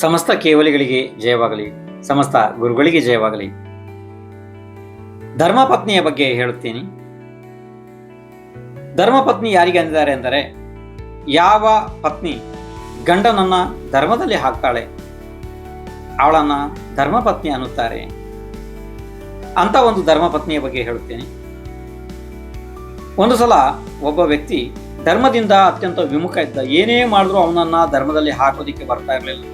ಸಮಸ್ತ ಕೇವಲಿಗಳಿಗೆ ಜಯವಾಗಲಿ, ಸಮಸ್ತ ಗುರುಗಳಿಗೆ ಜಯವಾಗಲಿ. ಧರ್ಮಪತ್ನಿಯ ಬಗ್ಗೆ ಹೇಳುತ್ತೀನಿ. ಧರ್ಮಪತ್ನಿ ಯಾರಿಗೆ ಅಂದಿದ್ದಾರೆ ಅಂದರೆ, ಯಾವ ಪತ್ನಿ ಗಂಡನನ್ನ ಧರ್ಮದಲ್ಲಿ ಹಾಕ್ತಾಳೆ, ಅವಳನ್ನ ಧರ್ಮಪತ್ನಿ ಅನ್ನುತ್ತಾರೆ. ಅಂತ ಒಂದು ಧರ್ಮಪತ್ನಿಯ ಬಗ್ಗೆ ಹೇಳುತ್ತೇನೆ. ಒಂದು ಸಲ ಒಬ್ಬ ವ್ಯಕ್ತಿ ಧರ್ಮದಿಂದ ಅತ್ಯಂತ ವಿಮುಖ ಇದ್ದ, ಏನೇ ಮಾಡಿದ್ರು ಅವನನ್ನ ಧರ್ಮದಲ್ಲಿ ಹಾಕೋದಿಕ್ಕೆ ಬರ್ತಾ ಇರಲಿಲ್ಲ.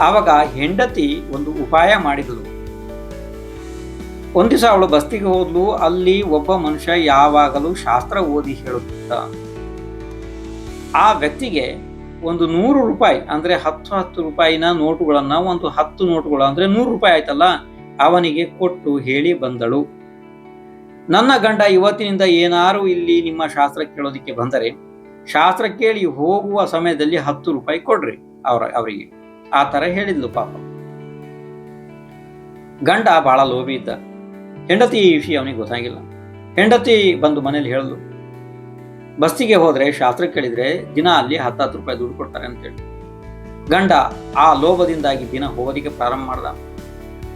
ಆವಾಗ ಹೆಂಡತಿ ಒಂದು ಉಪಾಯ ಮಾಡಿದಳು. ಒಂದಿವಸ ದಿವಸ ಅವಳು ಬಸ್ತಿಗೆ ಹೋದ್ಲು, ಅಲ್ಲಿ ಒಬ್ಬ ಮನುಷ್ಯ ಯಾವಾಗಲೂ ಶಾಸ್ತ್ರ ಓದಿ ಹೇಳುತ್ತಿದ್ದ ಆ ವ್ಯಕ್ತಿಗೆ ಒಂದು ನೂರು ರೂಪಾಯಿ, ಅಂದ್ರೆ ಹತ್ತು ಹತ್ತು ರೂಪಾಯಿನ ನೋಟುಗಳನ್ನ, ಒಂದು ಹತ್ತು ನೋಟುಗಳು ಅಂದ್ರೆ ನೂರು ರೂಪಾಯಿ ಆಯ್ತಲ್ಲ, ಅವನಿಗೆ ಕೊಟ್ಟು ಹೇಳಿ ಬಂದಳು. ನನ್ನ ಗಂಡ ಇವತ್ತಿನಿಂದ ಏನಾರು ಇಲ್ಲಿ ನಿಮ್ಮ ಶಾಸ್ತ್ರ ಕೇಳೋದಿಕ್ಕೆ ಬಂದರೆ, ಶಾಸ್ತ್ರ ಕೇಳಿ ಹೋಗುವ ಸಮಯದಲ್ಲಿ ಹತ್ತು ರೂಪಾಯಿ ಕೊಡ್ರಿ ಅವರ, ಅವರಿಗೆ. ಆ ತರ ಹೇಳಿದ್ಲು ಪಾಪ. ಗಂಡ ಬಹಳ ಲೋಭಿ ಇದ್ದ. ಹೆಂಡತಿ ಈ ವಿಷಯ ಅವನಿಗೆ ಗೊತ್ತಾಗಿಲ್ಲ. ಹೆಂಡತಿ ಬಂದು ಮನೇಲಿ ಹೇಳಿದ್ಲು ಬಸ್ತಿಗೆ ಹೋದರೆ ಶಾಸ್ತ್ರ ಕೇಳಿದರೆ ದಿನ ಅಲ್ಲಿ ಹತ್ತು ಹತ್ತು ರೂಪಾಯಿ ದುಡ್ಡು ಕೊಡ್ತಾರೆ ಅಂತೇಳಿ ಗಂಡ ಆ ಲೋಭದಿಂದಾಗಿ ದಿನ ಹೋಗೋದಿಕ್ಕೆ ಪ್ರಾರಂಭ ಮಾಡ್ದ.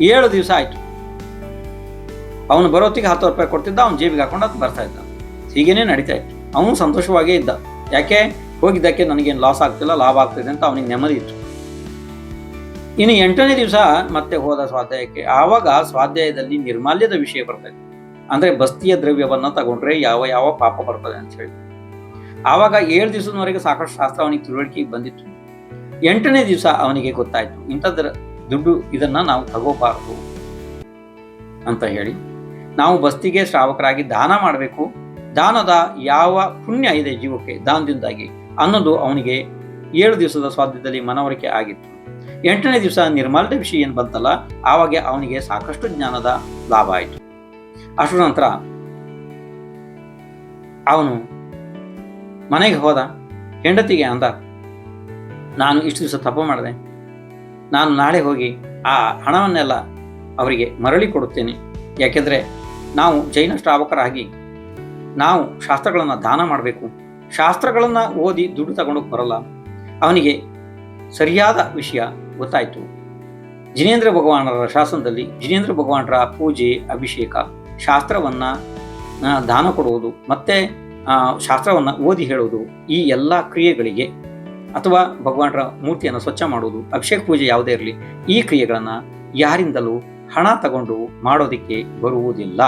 ಏಳು ದಿವಸ ಆಯ್ತು. ಅವನು ಬರೋತ್ತಿಗೆ ಹತ್ತು ರೂಪಾಯಿ ಕೊಡ್ತಿದ್ದ, ಅವ್ನು ಜೇಬಿಗೆ ಹಾಕೊಂಡು ಅದು ಬರ್ತಾ ಇದ್ದ. ಹೀಗೇನೆ ನಡೀತಾ ಇತ್ತು. ಅವನು ಸಂತೋಷವಾಗೇ ಇದ್ದ. ಯಾಕೆ? ಹೋಗಿದ್ದಕ್ಕೆ ನನಗೇನು ಲಾಸ್ ಆಗ್ತಿಲ್ಲ, ಲಾಭ ಆಗ್ತಿದೆ ಅಂತ ಅವನಿಗೆ ನೆಮ್ಮದಿ ಇತ್ತು. ಇನ್ನು ಎಂಟನೇ ದಿವಸ ಮತ್ತೆ ಹೋದ ಸ್ವಾಧ್ಯಾಯಕ್ಕೆ. ಆವಾಗ ಸ್ವಾಧ್ಯಾಯದಲ್ಲಿ ನಿರ್ಮಾಲ್ಯದ ವಿಷಯ ಬರ್ತದೆ. ಅಂದ್ರೆ ಬಸ್ತಿಯ ದ್ರವ್ಯವನ್ನು ತಗೊಂಡ್ರೆ ಯಾವ ಯಾವ ಪಾಪ ಬರ್ತದೆ ಅಂತ ಹೇಳಿ. ಆವಾಗ ಏಳು ದಿವಸದವರೆಗೆ ಸಾಕಷ್ಟು ಶಾಸ್ತ್ರ ಅವನಿಗೆ ತಿಳುವಳಿಕೆ ಬಂದಿತ್ತು. ಎಂಟನೇ ದಿವಸ ಅವನಿಗೆ ಗೊತ್ತಾಯ್ತು. ಇಂಥದ್ರ ದುಡ್ಡು ಇದನ್ನ ನಾವು ತಗೋಬಾರದು ಅಂತ ಹೇಳಿ. ನಾವು ಬಸ್ತಿಗೆ ಶ್ರಾವಕರಾಗಿ ದಾನ ಮಾಡಬೇಕು. ದಾನದ ಯಾವ ಪುಣ್ಯ ಇದೆ ಜೀವಕ್ಕೆ? ದಾನದಿಂದಾಗಿ ಅನ್ನೋದು ಅವನಿಗೆ ಏಳು ದಿವಸದ ಸ್ವಾಧ್ಯದಲ್ಲಿ ಮನವರಿಕೆ ಆಗಿತ್ತು. ಎಂಟನೇ ದಿವಸ ನಿರ್ಮಲದ ವಿಷಯ ಏನು ಬಂತಲ್ಲ, ಆವಾಗ ಅವನಿಗೆ ಸಾಕಷ್ಟು ಜ್ಞಾನದ ಲಾಭ ಆಯಿತು. ಅಷ್ಟು ನಂತರ ಅವನು ಮನೆಗೆ ಹೋದ, ಹೆಂಡತಿಗೆ ಅಂದ, ನಾನು ಇಷ್ಟು ದಿವಸ ತಪ್ಪು ಮಾಡಿದೆ. ನಾನು ನಾಳೆ ಹೋಗಿ ಆ ಹಣವನ್ನೆಲ್ಲ ಅವರಿಗೆ ಮರಳಿ ಕೊಡುತ್ತೇನೆ. ಯಾಕೆಂದರೆ ನಾವು ಜೈನ ಶ್ರಾವಕರಾಗಿ ನಾವು ಶಾಸ್ತ್ರಗಳನ್ನು ದಾನ ಮಾಡಬೇಕು. ಶಾಸ್ತ್ರಗಳನ್ನು ಓದಿ ದುಡ್ಡು ತಗೊಂಡೋಗಿ ಬರಲ್ಲ. ಅವನಿಗೆ ಸರಿಯಾದ ವಿಷಯ ಗೊತ್ತಾಯಿತು. ಜಿನೇಂದ್ರ ಭಗವಾನರ ಶಾಸನದಲ್ಲಿ ಜಿನೇಂದ್ರ ಭಗವಾನರ ಪೂಜೆ, ಅಭಿಷೇಕ, ಶಾಸ್ತ್ರವನ್ನು ದಾನ ಕೊಡುವುದು, ಮತ್ತು ಶಾಸ್ತ್ರವನ್ನು ಓದಿ ಹೇಳುವುದು ಈ ಎಲ್ಲ ಕ್ರಿಯೆಗಳಿಗೆ ಅಥವಾ ಭಗವಾನರ ಮೂರ್ತಿಯನ್ನು ಸ್ವಚ್ಛ ಮಾಡುವುದು, ಅಭಿಷೇಕ ಪೂಜೆ ಯಾವುದೇ ಇರಲಿ, ಈ ಕ್ರಿಯೆಗಳನ್ನು ಯಾರಿಂದಲೂ ಹಣ ತಗೊಂಡು ಮಾಡೋದಕ್ಕೆ ಬರುವುದಿಲ್ಲ.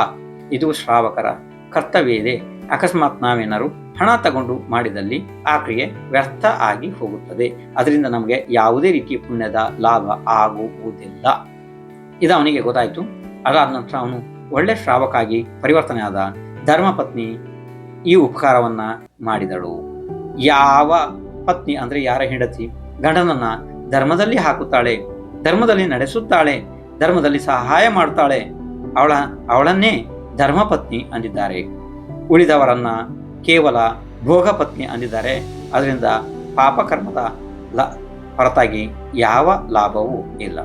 ಇದು ಶ್ರಾವಕರ ಕರ್ತವ್ಯ ಇದೆ. ಅಕಸ್ಮಾತ್ ನಾವೇನಾದ್ರು ಹಣ ತಗೊಂಡು ಮಾಡಿದಲ್ಲಿ ಆ ಕ್ರಿಯೆ ವ್ಯರ್ಥ ಆಗಿ ಹೋಗುತ್ತದೆ. ಅದರಿಂದ ನಮಗೆ ಯಾವುದೇ ರೀತಿ ಪುಣ್ಯದ ಲಾಭ ಆಗುವುದಿಲ್ಲ. ಇದು ಅವನಿಗೆ ಗೊತ್ತಾಯಿತು. ಅದಾದ ನಂತರ ಅವನು ಒಳ್ಳೆ ಶ್ರಾವಕಾಗಿ ಪರಿವರ್ತನೆ ಆದ ಧರ್ಮಪತ್ನಿ ಈ ಉಪಕಾರವನ್ನ ಮಾಡಿದಳು. ಯಾವ ಪತ್ನಿ ಅಂದ್ರೆ ಯಾರ ಹೆಂಡತಿ? ಗಂಡನನ್ನ ಧರ್ಮದಲ್ಲಿ ಹಾಕುತ್ತಾಳೆ, ಧರ್ಮದಲ್ಲಿ ನಡೆಸುತ್ತಾಳೆ, ಧರ್ಮದಲ್ಲಿ ಸಹಾಯ ಮಾಡ್ತಾಳೆ. ಅವಳ, ಅವಳನ್ನೇ ಧರ್ಮಪತ್ನಿ ಅಂದಿದ್ದಾರೆ. ಉಳಿದವರನ್ನ ಕೇವಲ ಭೋಗಪತ್ನಿ ಅಂದಿದ್ದಾರೆ. ಅದರಿಂದ ಪಾಪಕರ್ಮದ ಲ ಹೊರತಾಗಿ ಯಾವ ಲಾಭವೂ ಇಲ್ಲ.